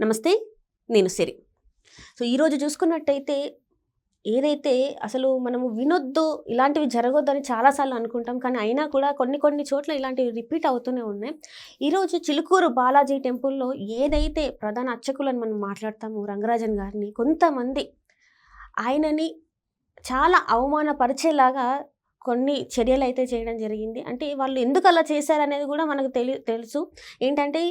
నమస్తే నేను సిరి. సో ఈరోజు చూసుకున్నట్టయితే ఏదైతే అసలు మనము వినొద్దు ఇలాంటివి జరగొద్దని చాలాసార్లు అనుకుంటాం కానీ అయినా కూడా కొన్ని కొన్ని చోట్ల ఇలాంటివి రిపీట్ అవుతూనే ఉన్నాయి. ఈరోజు చిలుకూరు బాలాజీ టెంపుల్లో ఏదైతే ప్రధాన అర్చకులను మనం మాట్లాడతాము రంగరాజన్ గారిని కొంతమంది ఆయనని చాలా అవమానపరిచేలాగా కొన్ని చర్యలు అయితే చేయడం జరిగింది. అంటే వాళ్ళు ఎందుకు అలా చేశారనేది కూడా మనకు తెలి తెలుసు. ఏంటంటే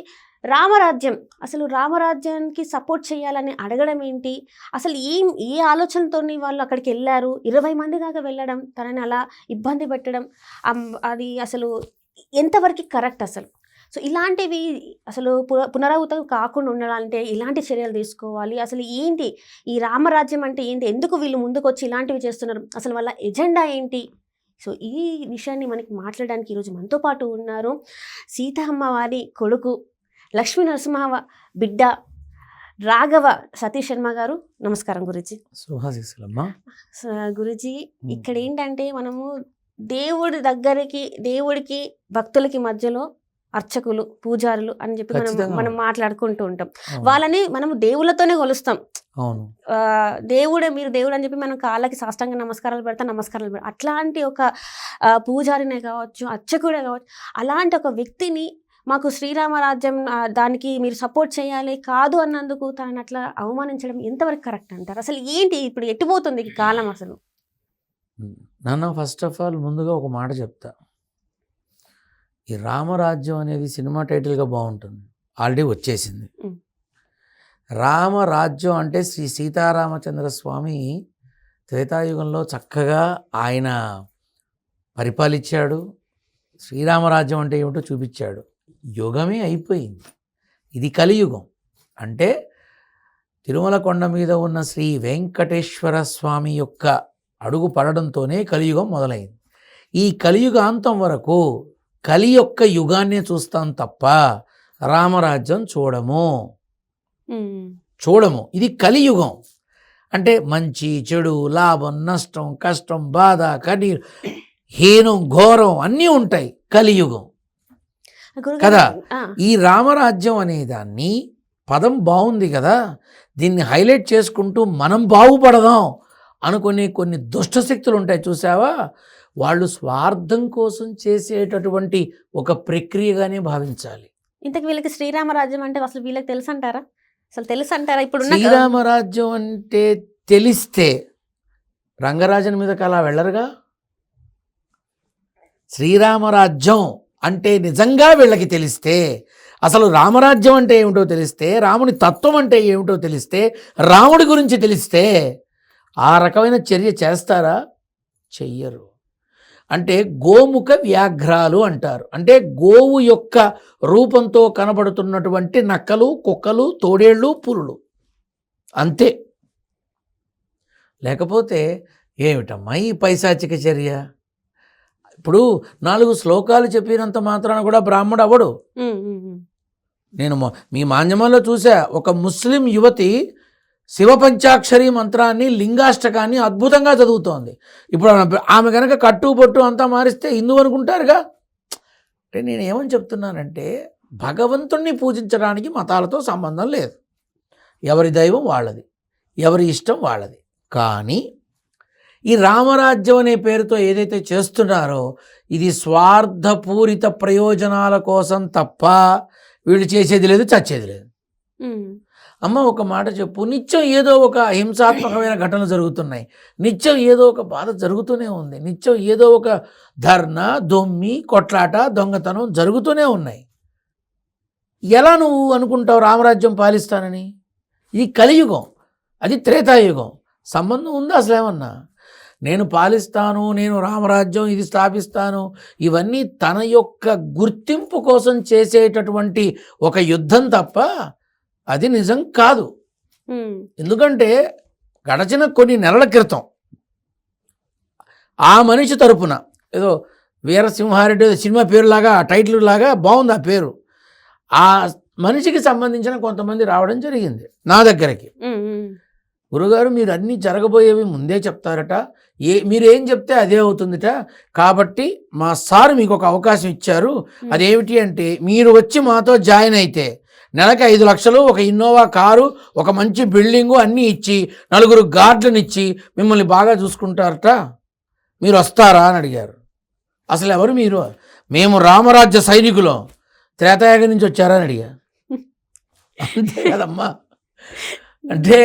రామరాజ్యం. అసలు రామరాజ్యానికి సపోర్ట్ చేయాలని అడగడం ఏంటి? అసలు ఏం ఏ ఆలోచనతో వాళ్ళు అక్కడికి వెళ్ళారు? ఇరవై మంది దాకా వెళ్ళడం తనని అలా ఇబ్బంది పెట్టడం అది అసలు ఎంతవరకు కరెక్ట్ అసలు? సో ఇలాంటివి అసలు పునరావృతం కాకుండా ఉండాలంటే ఇలాంటి చర్యలు తీసుకోవాలి. అసలు ఏంటి? ఈ రామరాజ్యం అంటే ఏంటి? ఎందుకు వీళ్ళు ముందుకు వచ్చి ఇలాంటివి చేస్తున్నారు? అసలు వాళ్ళ ఎజెండా ఏంటి? సో ఈ విషయాన్ని మనకి మాట్లాడడానికి ఈరోజు మనతో పాటు ఉన్నారు సీతమ్మ వారి కొడుకు లక్ష్మీ నరసింహ బిడ్డ రాఘవ సతీష్ శర్మ గారు నమస్కారం గురుజీ. గురుజీ ఇక్కడ ఏంటంటే మనము దేవుడి దగ్గరికి దేవుడికి భక్తులకి మధ్యలో అర్చకులు పూజారులు అని చెప్పి మనం. మనం మాట్లాడుకుంటూ ఉంటాం. వాళ్ళని మనము దేవుళ్ళతోనే కొలుస్తాం. దేవుడే మీరు దేవుడు అని చెప్పి మనం కాళ్ళకి సాష్టాంగ నమస్కారాలు పెడతాం నమస్కారాలు పెడతాం. అట్లాంటి ఒక పూజారినే కావచ్చు అర్చకుడే కావచ్చు అలాంటి ఒక వ్యక్తిని మాకు శ్రీరామరాజ్యం దానికి మీరు సపోర్ట్ చేయాలి కాదు అన్నందుకు తనని అట్లా అవమానించడం ఎంతవరకు కరెక్ట్ అంటారు? అసలు ఏంటి ఇప్పుడు ఎట్టుపోతుంది ఈ కాలం అసలు? నాన్న ఫస్ట్ ఆఫ్ ఆల్ ముందుగా ఒక మాట చెప్తా. ఈ రామరాజ్యం అనేది సినిమా టైటిల్గా బాగుంటుంది. ఆల్రెడీ వచ్చేసింది. రామరాజ్యం అంటే శ్రీ సీతారామచంద్ర స్వామి త్రేతాయుగంలో చక్కగా ఆయన పరిపాలించాడు. శ్రీరామరాజ్యం అంటే ఏమిటో చూపించాడు. యుగమే అయిపోయింది. ఇది కలియుగం. అంటే తిరుమల కొండ మీద ఉన్న శ్రీ వెంకటేశ్వర స్వామి యొక్క అడుగు పడడంతోనే కలియుగం మొదలైంది. ఈ కలియుగాంతం వరకు కలి యొక్క యుగాన్నే చూస్తాం తప్ప రామరాజ్యం చూడము. చూడము. ఇది కలియుగం. అంటే మంచి చెడు లాభం నష్టం కష్టం బాధ కన్నీరు హీనం ఘోరం అన్నీ ఉంటాయి కలియుగం. కదా? ఈ రామరాజ్యం అనే దాన్ని పదం బాగుంది కదా? దీన్ని హైలైట్ చేసుకుంటూ మనం బాగుపడదాం అనుకునే కొన్ని దుష్టశక్తులు ఉంటాయి చూసావా? వాళ్ళు స్వార్థం కోసం చేసేటటువంటి ఒక ప్రక్రియగానే భావించాలి. ఇంతకు వీళ్ళకి శ్రీరామరాజ్యం అంటే అసలు వీళ్ళకి తెలుసు అంటారా అసలు తెలుసు అంటారా ఇప్పుడు శ్రీరామరాజ్యం అంటే తెలిస్తే రంగరాజన్ మీదకి అలా వెళ్ళరుగా? శ్రీరామరాజ్యం అంటే నిజంగా వీళ్ళకి తెలిస్తే అసలు రామరాజ్యం అంటే ఏమిటో తెలిస్తే రాముని తత్వం అంటే ఏమిటో తెలిస్తే రాముడి గురించి తెలిస్తే ఆ రకమైన చర్య చేస్తారా? చెయ్యరు. అంటే గోముఖ వ్యాఘ్రాలు అంటారు. అంటే గోవు యొక్క రూపంతో కనబడుతున్నటువంటి నక్కలు కుక్కలు తోడేళ్ళు పులులు. అంతే. లేకపోతే ఏమిటమ్మా ఈ పైశాచిక చర్య? ఇప్పుడు నాలుగు శ్లోకాలు చెప్పినంత మాత్రాన కూడా బ్రాహ్మడు అవడు. నేను మొ- మాధ్యమంలో చూసా ఒక ముస్లిం యువతి శివ పంచాక్షరి మంత్రాన్ని లింగాష్టకాన్ని అద్భుతంగా చదువుతోంది. ఇప్పుడు ఆమె- కనుక కట్టు బొట్టు అంతా మారిస్తే హిందూ అనుకుంటారుగా? అంటే నేను ఏమని చెప్తున్నానంటే భగవంతుణ్ణి పూజించడానికి మతాలతో సంబంధం లేదు. ఎవరి దైవం వాళ్ళది ఎవరి ఇష్టం వాళ్ళది. కానీ ఈ రామరాజ్యం అనే పేరుతో ఏదైతే చేస్తున్నారో ఇది స్వార్థపూరిత ప్రయోజనాల కోసం తప్ప వీళ్ళు చేసేది లేదు చచ్చేది లేదు. అమ్మ ఒక మాట చెప్పు. నిత్యం ఏదో ఒక హింసాత్మకమైన ఘటనలు జరుగుతున్నాయి. నిత్యం ఏదో ఒక బాధ జరుగుతూనే ఉంది. నిత్యం ఏదో ఒక ధర్న దొమ్మి కొట్లాట దొంగతనం జరుగుతూనే ఉన్నాయి. ఎలా నువ్వు అనుకుంటావు రామరాజ్యం పాలిస్తానని? ఇది కలియుగం అది త్రేతాయుగం. సంబంధం ఉందా అసలు ఏమన్నా నేను పాలిస్తాను నేను రామరాజ్యం ఇది స్థాపిస్తాను. ఇవన్నీ తన యొక్క గుర్తింపు కోసం చేసేటటువంటి ఒక యుద్ధం తప్ప అది నిజం కాదు. ఎందుకంటే గడచిన కొన్ని నెలల క్రితం ఆ మనిషి తరపున ఏదో వీరసింహారెడ్డి సినిమా పేరులాగా టైటిల్ లాగా బాగుంది ఆ పేరు. ఆ మనిషికి సంబంధించిన కొంతమంది రావడం జరిగింది నా దగ్గరికి. గురుగారు మీరు అన్నీ జరగబోయేవి ముందే చెప్తారట. ఏ మీరు చెప్తే అదే అవుతుందిట. కాబట్టి మా సార్ మీకు ఒక అవకాశం ఇచ్చారు. అదేమిటి అంటే మీరు వచ్చి మాతో జాయిన్ అయితే నెలకి ఐదు లక్షలు ఒక ఇన్నోవా కారు ఒక మంచి బిల్డింగు అన్నీ ఇచ్చి నలుగురు గార్డులను ఇచ్చి మిమ్మల్ని బాగా చూసుకుంటారట. మీరు వస్తారా అని అడిగారు. అసలు ఎవరు మీరు? మేము రామరాజ్య సైనికులం. త్రేతాయాగం నుంచి వచ్చారా అని అడిగా అంతే కదమ్మా. అంటే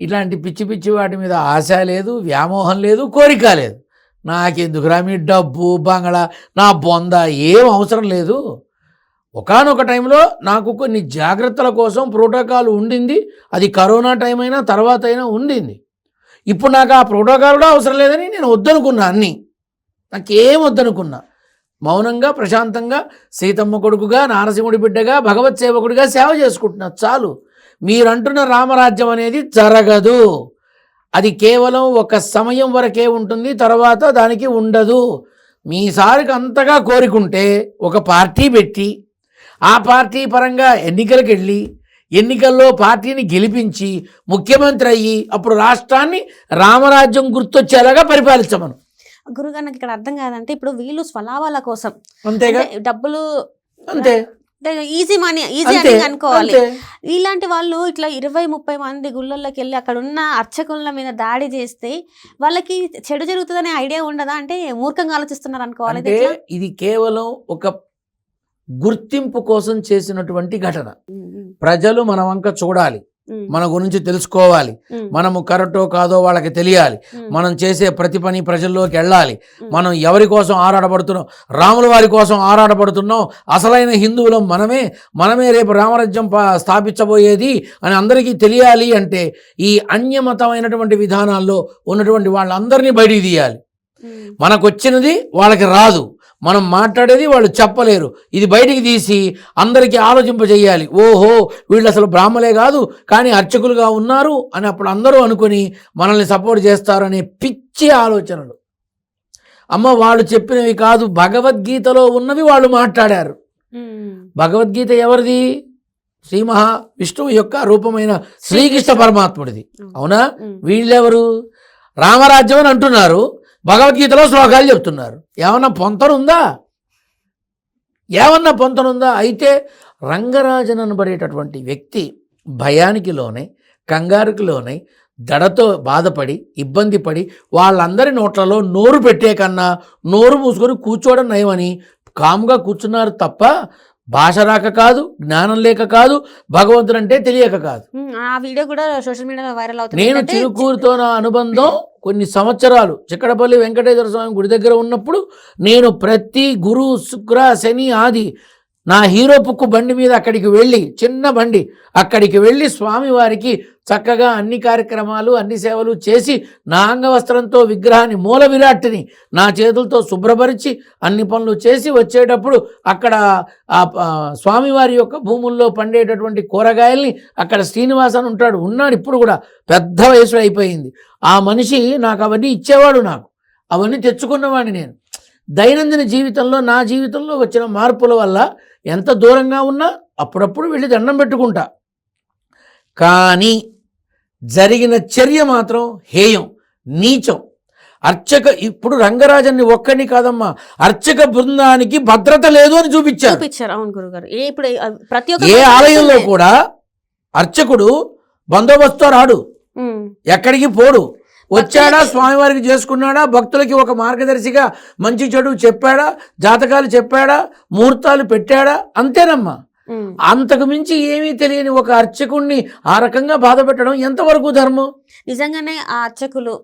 ఇలాంటి పిచ్చి పిచ్చి వాటి మీద ఆశ లేదు వ్యామోహం లేదు కోరిక లేదు. నాకెందుకురా మీ డబ్బు బంగళా నా బొంద ఏం అవసరం లేదు. ఒకానొక టైంలో నాకు కొన్ని జాగ్రత్తల కోసం ప్రోటోకాల్ ఉండింది. అది కరోనా టైం అయినా తర్వాత అయినా ఉండింది. ఇప్పుడు నాకు ఆ ప్రోటోకాల్ కూడా అవసరం లేదని నేను వద్దనుకున్నా అన్నీ. నాకేం వద్దనుకున్నా. మౌనంగా ప్రశాంతంగా సీతమ్మ కొడుకుగా నారసింహుడి బిడ్డగా భగవత్ సేవకుడిగా సేవ చేసుకుంటున్నా. చాలు. మీరంటున్న రామరాజ్యం అనేది జరగదు. అది కేవలం ఒక సమయం వరకే ఉంటుంది తర్వాత దానికి ఉండదు. మీసారికి అంతగా కోరికుంటే ఒక పార్టీ పెట్టి ఆ పార్టీ పరంగా ఎన్నికలకు వెళ్ళి ఎన్నికల్లో పార్టీని గెలిపించి ముఖ్యమంత్రి అయ్యి అప్పుడు రాష్ట్రాన్ని రామరాజ్యం గుర్తొచ్చేలాగా పరిపాలించమను. గురుగారు నాకు ఇక్కడ అర్థం కాదంటే ఇప్పుడు వీళ్ళు స్వలాభాల కోసం. అంతేగా? డబ్బులు అంతే. ఈజీ మనీ ఈజీ అని అనుకోవాలి. ఇలాంటి వాళ్ళు ఇట్లా ఇరవై ముప్పై మంది గుళ్ళల్లోకి వెళ్ళి అక్కడ ఉన్న అర్చకుల మీద దాడి చేస్తే వాళ్ళకి చెడు జరుగుతుందనే ఐడియా ఉండదా? అంటే మూర్ఖంగా ఆలోచిస్తున్నారు అనుకోవాలి ఇది కేవలం ఒక గుర్తింపు కోసం చేసినటువంటి ఘటన. ప్రజలు మన వంక చూడాలి. మన గురించి తెలుసుకోవాలి. మనము కరెక్టో కాదో వాళ్ళకి తెలియాలి. మనం చేసే ప్రతి పని ప్రజల్లోకి వెళ్ళాలి. మనం ఎవరి కోసం ఆరాటపడుతున్నాం రాముల వారి కోసం ఆరాటపడుతున్నాం అసలైన హిందువులం మనమే మనమే రేపు రామరాజ్యం స్థాపించబోయేది అని అందరికీ తెలియాలి అంటే ఈ అన్యమతమైనటువంటి విధానాల్లో ఉన్నటువంటి వాళ్ళందరినీ బయటికి తీయాలి. ఉమ్, మనకు వచ్చినది వాళ్ళకి రాదు. మనం మాట్లాడేది వాళ్ళు చెప్పలేరు. ఇది బయటికి తీసి అందరికీ ఆలోచింపజేయాలి. ఓహో వీళ్ళు అసలు బ్రాహ్మలే కాదు కానీ అర్చకులుగా ఉన్నారు అని అప్పుడు అందరూ అనుకుని మనల్ని సపోర్ట్ చేస్తారనే పిచ్చి ఆలోచనలు. అమ్మ వాళ్ళు చెప్పినవి కాదు భగవద్గీతలో ఉన్నవి వాళ్ళు మాట్లాడారు. భగవద్గీత ఎవరిది? శ్రీ మహా విష్ణువు యొక్క రూపమైన శ్రీకృష్ణ పరమాత్ముడిది. అవునా? వీళ్ళెవరు? రామరాజ్యం అని అంటున్నారు. భగవద్గీతలో శ్లోకాలు చెప్తున్నారు. ఏమన్నా పొంతనుందా? ఏమన్నా పొంతనుందా? అయితే రంగరాజన్ అనబడేటటువంటి వ్యక్తి భయానికి లోనై కంగారుకి లోనై దడతో బాధపడి ఇబ్బంది పడి వాళ్ళందరి నోట్లలో నోరు పెట్టే కన్నా నోరు మూసుకొని కూర్చోవడం నయమని కాముగా కూర్చున్నారు తప్ప భాష రాక కాదు జ్ఞానం లేక కాదు భగవంతుడు అంటే తెలియక కాదు. ఆ వీడియో కూడా సోషల్ మీడియాలో వైరల్ అవుతుంది. నేను చిరుకూరుతో నా అనుబంధం కొన్ని సంవత్సరాలు చిక్కడపల్లి వెంకటేశ్వర స్వామి గుడి దగ్గర ఉన్నప్పుడు నేను ప్రతి గురు శుక్ర శని ఆది నా హీరో పుక్కు బండి మీద అక్కడికి వెళ్ళి చిన్న బండి అక్కడికి వెళ్ళి స్వామివారికి చక్కగా అన్ని కార్యక్రమాలు అన్ని సేవలు చేసి నా అంగవస్త్రంతో విగ్రహాన్ని మూల విరాట్ని నా చేతులతో శుభ్రపరిచి అన్ని పనులు చేసి వచ్చేటప్పుడు అక్కడ ఆ స్వామివారి యొక్క భూముల్లో పండేటటువంటి కూరగాయల్ని అక్కడ శ్రీనివాసన్ ఉంటాడు ఉన్నాడు ఇప్పుడు కూడా పెద్ద వయసు అయిపోయింది. ఆ మనిషి నాకు అవన్నీ ఇచ్చేవాడు నాకు. అవన్నీ తెచ్చుకున్నవాడిని నేను. దైనందిన జీవితంలో నా జీవితంలో వచ్చిన మార్పుల వల్ల ఎంత దూరంగా ఉన్నా అప్పుడప్పుడు వెళ్ళి దండం పెట్టుకుంటా. కానీ జరిగిన చర్య మాత్రం హేయం నీచం. అర్చక ఇప్పుడు రంగరాజన్ని ఒక్కడిని కాదమ్మా అర్చక బృందానికి భద్రత లేదు అని చూపించారు. చూపించారు అవును గురుగారు. ఏ ఇప్పుడు ఆ, ప్రతి ఒక్క ఏ మనిషి ఆలయంలో. కూడా అర్చకుడు బందోబస్తుతో రాడు. ఎక్కడికి పోడు. వచ్చాడా? స్వామివారికి చేసుకున్నాడా? భక్తులకి ఒక మార్గదర్శిగా మంచి చెడు చెప్పాడా? జాతకాలు చెప్పాడా? ముహూర్తాలు పెట్టాడా? అంతేనమ్మా. అంతకు మించి ఏమీ తెలియని ఒక అర్చకుణ్ణి ఆ రకంగా బాధ పెట్టడం ఎంతవరకు ధర్మం? నిజంగానే ఆ అర్చకులు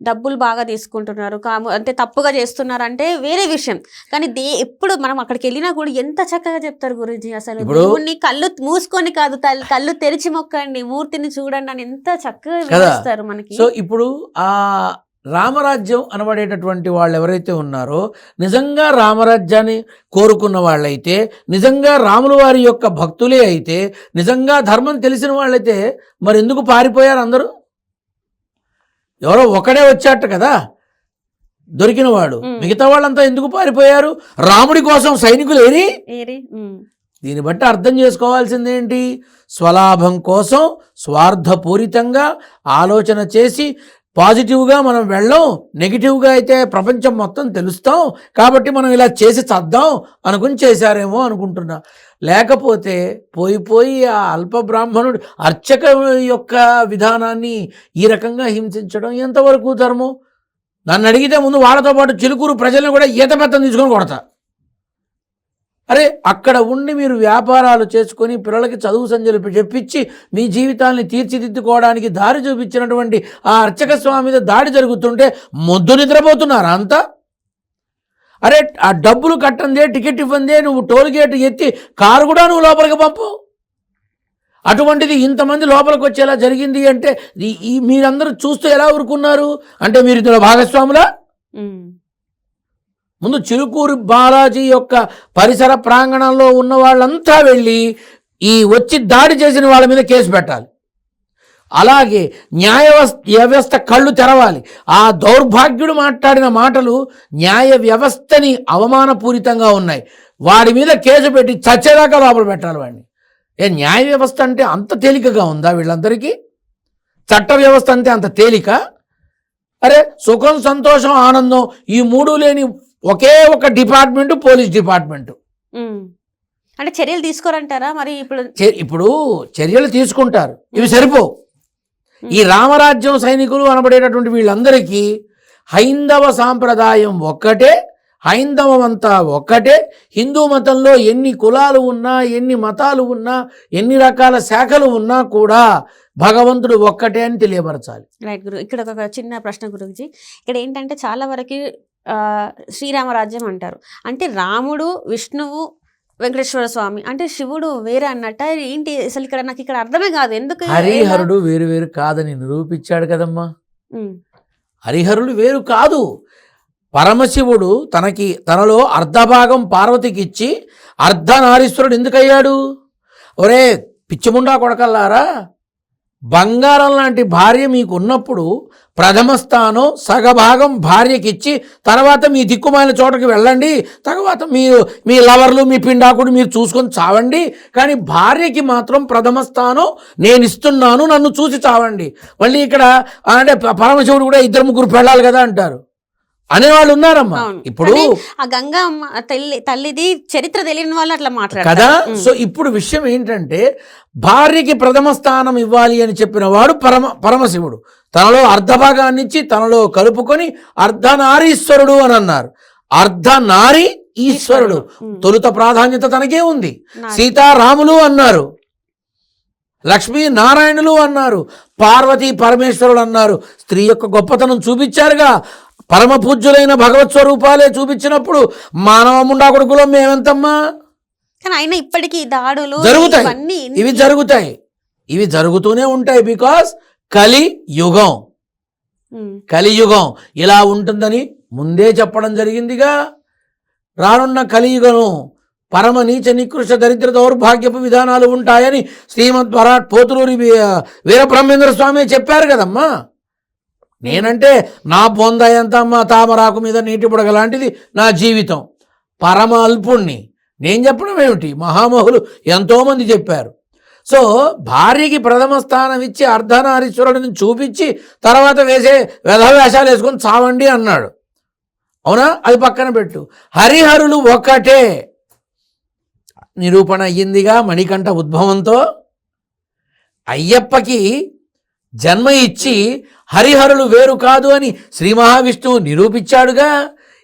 డబ్బులు బాగా తీసుకుంటున్నారు. కాము అంటే తప్పుగా చేస్తున్నారు అంటే వేరే విషయం. కానీ దే ఎప్పుడు మనం అక్కడికి వెళ్ళినా కూడా ఎంత చక్కగా చెప్తారు గురుజీ అసలు. దేవుణ్ణి కళ్ళు మూసుకొని కాదు కళ్ళు తెరిచి మొక్కండి మూర్తిని చూడండి అని ఎంత చక్కగా. వివరిస్తారు మనకి. సో ఇప్పుడు ఆ రామరాజ్యం అనబడేటటువంటి వాళ్ళు ఎవరైతే ఉన్నారో నిజంగా రామరాజ్యాన్ని కోరుకున్న వాళ్ళైతే నిజంగా రాముల వారి యొక్క భక్తులే అయితే నిజంగా ధర్మం తెలిసిన వాళ్ళైతే మరి ఎందుకు పారిపోయారు అందరూ? ఎవరో ఒకడే వచ్చాట కదా? దొరికినవాడు. మిగతా వాళ్ళంతా ఎందుకు పారిపోయారు? రాముడి కోసం సైనికులు ఏరి? దీన్ని బట్టి అర్థం చేసుకోవాల్సిందేంటి? స్వలాభం కోసం స్వార్థపూరితంగా ఆలోచన చేసి పాజిటివ్గా మనం వెళ్ళం నెగిటివ్గా అయితే ప్రపంచం మొత్తం తెలుస్తాం కాబట్టి మనం ఇలా చేసి చద్దాం అనుకుని చేశారేమో అనుకుంటున్నా. లేకపోతే పోయి పోయి ఆ అల్ప బ్రాహ్మణుడు అర్చక యొక్క విధానాన్ని ఈ రకంగా హింసించడం ఎంతవరకు ధర్మం? నన్ను అడిగితే ముందు వాళ్ళతో పాటు చిలుకూరు ప్రజలను కూడా ఈత పెత్తం తీసుకొని కొడతా. అరే అక్కడ ఉండి మీరు వ్యాపారాలు చేసుకొని పిల్లలకి చదువు సంజలు చెప్పించి మీ జీవితాల్ని తీర్చిదిద్దుకోవడానికి దారి చూపించినటువంటి ఆ అర్చక స్వామి మీద దాడి జరుగుతుంటే మొద్దు నిద్రపోతున్నారా అంతా. అరే ఆ డబ్బులు కట్టందే టికెట్ ఇవ్వందే నువ్వు టోల్ గేట్ ఎత్తి కారు కూడా నువ్వు లోపలికి పంపు. అటువంటిది ఇంతమంది లోపలికి వచ్చేలా జరిగింది అంటే ఈ- మీరందరూ చూస్తూ ఎలా ఊరుకున్నారు? అంటే మీరు ఇందులో భాగస్వాములా? ముందు చిరుకూరు బాలాజీ యొక్క పరిసర ప్రాంగణంలో ఉన్న వాళ్ళంతా వెళ్ళి ఈ వచ్చి దాడి చేసిన వాళ్ళ మీద కేసు పెట్టాలి. అలాగే న్యాయ వ్యవస్థ వ్యవస్థ కళ్ళు తెరవాలి. ఆ దౌర్భాగ్యుడు మాట్లాడిన మాటలు న్యాయ వ్యవస్థని అవమానపూరితంగా ఉన్నాయి. వాడి మీద కేసు పెట్టి చచ్చేదాకా లోపల పెట్టాలి వాడిని. ఏ న్యాయ వ్యవస్థ అంటే అంత తేలికగా ఉందా వీళ్ళందరికీ? చట్ట వ్యవస్థ అంటే అంత తేలిక? అరే సుఖం సంతోషం ఆనందం ఈ మూడు లేని ఒకే ఒక డిపార్ట్మెంట్ పోలీస్ డిపార్ట్మెంట్. అంటే చర్యలు తీసుకోరంటారా? మరి ఇప్పుడు ఇప్పుడు చర్యలు తీసుకుంటారు. ఇవి సరిపోవు. ఈ రామరాజ్యం సైనికులు అనబడేటటువంటి వీళ్ళందరికీ హైందవ సాంప్రదాయం ఒక్కటే హైందవం అంతా ఒక్కటే. హిందూ మతంలో ఎన్ని కులాలు ఉన్నా ఎన్ని మతాలు ఉన్నా ఎన్ని రకాల శాఖలు ఉన్నా కూడా భగవంతుడు ఒక్కటే అని తెలియపరచాలి. రైట్ గురు ఇక్కడ ఒక చిన్న ప్రశ్న గురించి ఇక్కడ ఏంటంటే చాలా వరకు శ్రీరామరాజ్యం అంటారు. అంటే రాముడు విష్ణువు వెంకటేశ్వర స్వామి అంటే శివుడు వేరే అన్నట్ట. ఏంటి అసలు ఇక్కడ నాకు ఇక్కడ అర్థమే కాదు. ఎందుకు హరిహరుడు వేరు వేరు కాదని నిరూపించాడు కదమ్మా. ఉమ్, హరిహరులు వేరు కాదు. పరమశివుడు తనకి తనలో అర్ధభాగం పార్వతికి ఇచ్చి అర్ధనారీశ్వరుడు ఎందుకయ్యాడు? ఒరే పిచ్చిముండా కొడకల్లారా? బంగారం లాంటి భార్య మీకు ఉన్నప్పుడు ప్రథమ స్థానం సగభాగం భార్యకిచ్చి తర్వాత మీ దిక్కుమైన చోటకి వెళ్ళండి. తర్వాత మీరు మీ లవర్లు మీ పిండాకుడు మీరు చూసుకొని చావండి. కానీ భార్యకి మాత్రం ప్రథమ స్థానం నేను ఇస్తున్నాను నన్ను చూసి చావండి. మళ్ళీ ఇక్కడ అంటే పరమశివుడు కూడా ఇద్దరు ముగ్గురు పెళ్ళాలి కదా అంటారు. అనేవాళ్ళు ఉన్నారమ్మా. అవును. ఇప్పుడు ఆ గంగా తల్లి తల్లిది చరిత్ర తెలియని వాళ్ళు అట్లా కదా? మాట్లాడతారు సో ఇప్పుడు విషయం ఏంటంటే భార్యకి ప్రథమ స్థానం ఇవ్వాలి అని చెప్పిన వాడు పరమ పరమశివుడు. తనలో అర్ధభాగాన్ని ఇచ్చి తనలో కలుపుకొని అర్ధనారీశ్వరుడు అని అన్నారు. అర్ధనారి ఈశ్వరుడు. తొలుత ప్రాధాన్యత తనకే ఉంది. సీతారాములు అన్నారు. లక్ష్మీ నారాయణులు అన్నారు. పార్వతీ పరమేశ్వరుడు అన్నారు. స్త్రీ యొక్క గొప్పతనం చూపించారుగా. పరమ పూజ్యులైన భగవత్ స్వరూపాలే చూపించినప్పుడు మానవ ముండా కొడుకులో మేమెంతమ్మా? కానీ అయినా ఇప్పటికీ దాడులు జరుగుతాయి. ఇవి జరుగుతాయి. ఇవి జరుగుతూనే ఉంటాయి బికాస్ కలి యుగం కలియుగం ఇలా ఉంటుందని ముందే చెప్పడం జరిగిందిగా. రానున్న కలియుగను పరమ నీచ నికృష్ట దరిద్ర దౌర్భాగ్యపు విధానాలు ఉంటాయని శ్రీమద్ వరాట్ పోతులూరి వీరబ్రహ్మేంద్ర స్వామి చెప్పారు కదమ్మా. నేనంటే నా బొంద తామరాకు మీద నీటి బుడగ లాంటిది నా జీవితం. పరమ అల్పుణ్ణి. నేను చెప్పడం ఏమిటి? మహామహులు ఎంతోమంది చెప్పారు. సో భార్యకి ప్రథమ స్థానం ఇచ్చి అర్ధనారీశ్వరుడిని చూపించి తర్వాత వేసే వేషాలు వేసుకొని చావండి అన్నాడు. అవునా? అది పక్కన పెట్టు. హరిహరులు ఒక్కటే. నిరూపణ అయ్యిందిగా మణికంఠ ఉద్భవంతో. అయ్యప్పకి జన్మ ఇచ్చి హరిహరులు వేరు కాదు అని శ్రీ మహావిష్ణువు నిరూపించాడుగా.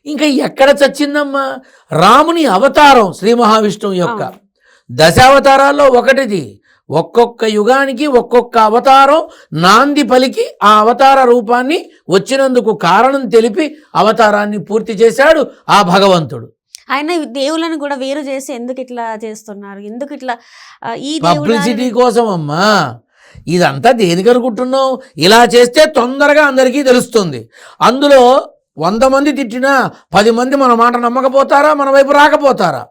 ఇంకా ఎక్కడ చచ్చిందమ్మా? రాముని అవతారం శ్రీ మహావిష్ణువు యొక్క. దశావతారాల్లో ఒకటిది. ఒక్కొక్క యుగానికి ఒక్కొక్క అవతారం నాంది పలికి ఆ అవతార రూపాన్ని వచ్చినందుకు కారణం తెలిపి అవతారాన్ని పూర్తి చేశాడు ఆ భగవంతుడు. ఆయన దేవులను కూడా వేరు చేసి ఎందుకు ఇట్లా చేస్తున్నారు? ఎందుకు ఇట్లా ఈ పబ్లిసిటీ కోసం అమ్మా ఇదంతా దేనికి అనుకుంటున్నావు? ఇలా చేస్తే తొందరగా అందరికీ తెలుస్తుంది. అందులో వంద మంది తిట్టినా పది మంది మన మాట నమ్మకపోతారా? మన వైపు రాకపోతారా?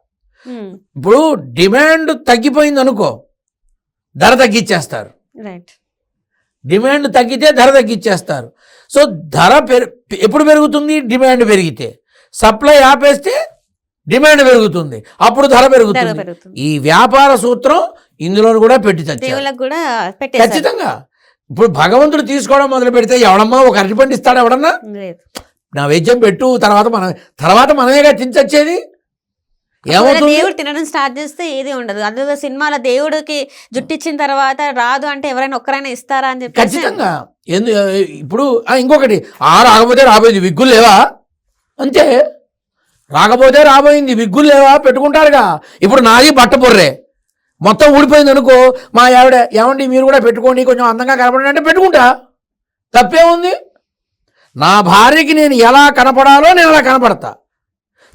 ఇప్పుడు డిమాండ్ తగ్గిపోయింది అనుకో ధర తగ్గించేస్తారు డిమాండ్ తగ్గితే ధర తగ్గించేస్తారు సో ధర పెరు ఎప్పుడు పెరుగుతుంది? డిమాండ్ పెరిగితే. సప్లై ఆపేస్తే డిమాండ్ పెరుగుతుంది అప్పుడు ధర పెరుగుతుంది. ఈ వ్యాపార సూత్రం ఇందులో కూడా పెట్టి ఖచ్చితంగా. ఇప్పుడు భగవంతుడు తీసుకోవడం మొదలు పెడితే ఎవడమ్మా ఒక అరటిపండు ఇస్తాడు ఎవడన్నా? నా వైద్యం పెట్టు తర్వాత మనం తర్వాత మనమేగా తినచచ్చేది దేవుడు తినడం స్టార్ట్ చేస్తే ఏది ఉండదు. అదే సినిమాలో దేవుడికి జుట్టిచ్చిన తర్వాత రాదు అంటే ఎవరైనా ఒక్కరైనా ఇస్తారా అని చెప్పి ఖచ్చితంగా. ఎందు ఇప్పుడు ఇంకొకటి ఆ రాకపోతే రాబోయేది విగ్గులు లేవా? అంతే. రాకపోతే రాబోయింది విగ్గులు లేవా? పెట్టుకుంటారుగా. ఇప్పుడు నాది బట్ట పొర్రే మొత్తం ఊడిపోయింది అనుకో మా ఆవిడ ఏమండి మీరు కూడా పెట్టుకోండి కొంచెం అందంగా కనపడండి అంటే పెట్టుకుంటా. తప్పే ఉంది నా భార్యకి నేను ఎలా కనపడాలో నేను అలా కనపడతా.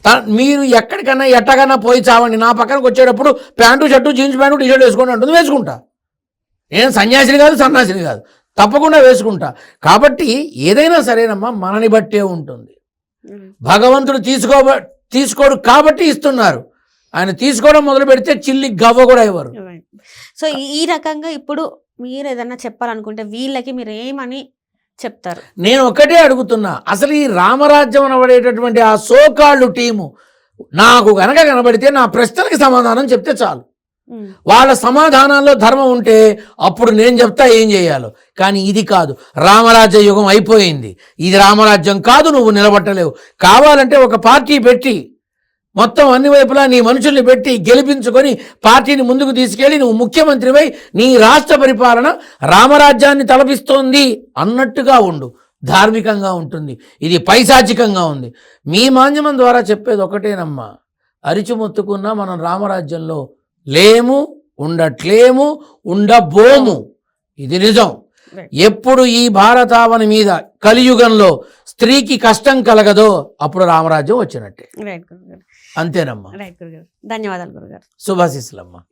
త- మీరు ఎక్కడికన్నా ఎట్టకన్నా పోయి చావండి. నా పక్కనకు వచ్చేటప్పుడు pant shirt jeans pant T shirt వేసుకోండి అంటుంది వేసుకుంటా. నేను సన్యాసిని కాదు సన్యాసిని కాదు. తప్పకుండా వేసుకుంటా. కాబట్టి ఏదైనా సరేనమ్మా మనని బట్టే ఉంటుంది. భగవంతుడు తీసుకో తీసుకోడు కాబట్టి ఇస్తున్నారు. ఆయన తీసుకోవడం మొదలు పెడితే చిల్లి గవ్వ కూడా ఇవ్వరు. సో ఈ- రకంగా ఇప్పుడు మీరు ఏదన్నా చెప్పాలనుకుంటే వీళ్ళకి మీరు ఏమని చెప్తారు? నేను ఒక్కటే అడుగుతున్నా. అసలు ఈ రామరాజ్యం అనబడేటటువంటి ఆ సోకాళ్ళు టీము నాకు గనక కనబడితే నా ప్రశ్నలకి సమాధానం చెప్తే చాలు. వాళ్ళ సమాధానాల్లో ధర్మం ఉంటే అప్పుడు నేను చెప్తా ఏం చేయాలో. కానీ ఇది కాదు. రామరాజ్య యుగం అయిపోయింది. ఇది రామరాజ్యం కాదు నువ్వు నిలబట్టలేవు. కావాలంటే ఒక పార్టీ పెట్టి మొత్తం అన్ని వైపులా నీ మనుషుల్ని పెట్టి గెలిపించుకొని పార్టీని ముందుకు తీసుకెళ్ళి నువ్వు ముఖ్యమంత్రివై నీ రాష్ట్ర పరిపాలన రామరాజ్యాన్ని తలపిస్తోంది అన్నట్టుగా ఉండు. ధార్మికంగా ఉంటుంది. ఇది పైశాచికంగా ఉంది. మీ మాధ్యమం ద్వారా చెప్పేది ఒకటేనమ్మా. అరిచిమొత్తుకున్నా మనం రామరాజ్యంలో లేము ఉండట్లేము ఉండబోము. ఇది నిజం. ఎప్పుడు ఈ భారతావని మీద కలియుగంలో స్త్రీకి కష్టం కలగదో అప్పుడు రామరాజ్యం వచ్చినట్టే. అంతేనమ్మా. ధన్యవాదాలు గురుగారు. శుభాశిస్సులమ్మా.